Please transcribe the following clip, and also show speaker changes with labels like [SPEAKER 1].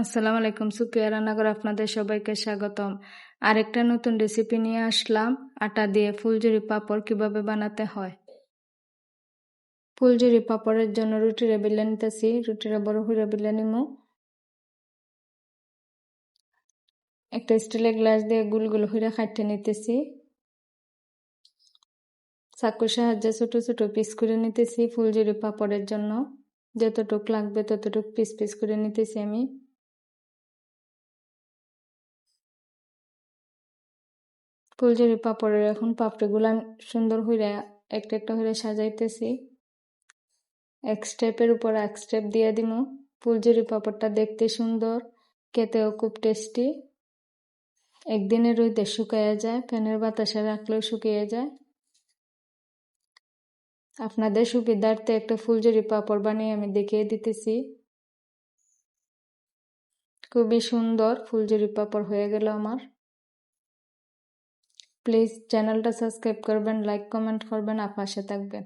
[SPEAKER 1] আসসালামু আলাইকুম সুপ্রিয়া রান্নাঘর আপনাদের সবাইকে স্বাগতম। আরেকটা নতুন রেসিপি নিয়ে আসলাম, আটা দিয়ে ফুলঝুরি পাপড় কীভাবে বানাতে হয়। ফুলঝুরি পাপড়ের জন্য রুটিরে বিলে নিতেছি, রুটিরে বড় হুড়ে বিলে নিমু। একটা স্টিলের গ্লাস দিয়ে গুল গুল হইরে খাইতে নিতেছি। চাকুর সাহায্যে ছোট ছোট পিস করে নিতেছি ফুলঝুরি পাপড়ের জন্য। যতটুক লাগবে ততটুক পিস পিস করে নিতেছি আমি। ফুলঝুরি পাপড়ের এখন পাপড়িগুলা সুন্দর হইরে একটা একটা হইরে সাজাইতেছি। এক স্টেপের উপর এক স্টেপ দিয়ে দিমু। ফুলঝুরি পাপড়টা দেখতে সুন্দর, খেতেও খুব টেস্টি একদিনের রইতে শুকাইয়া যায়, ফ্যানের বাতাসে রাখলেও শুকিয়ে যায়। আপনাদের সুবিধার্থে একটা ফুলঝুরি পাপড় বানিয়ে আমি দেখিয়ে দিতেছি। খুবই সুন্দর ফুলঝুরি পাপড় হয়ে গেল আমার। প্লিজ চ্যানেলটা সাবস্ক্রাইব করবেন লাইক কমেন্ট করবেন আর পাশে থাকবেন।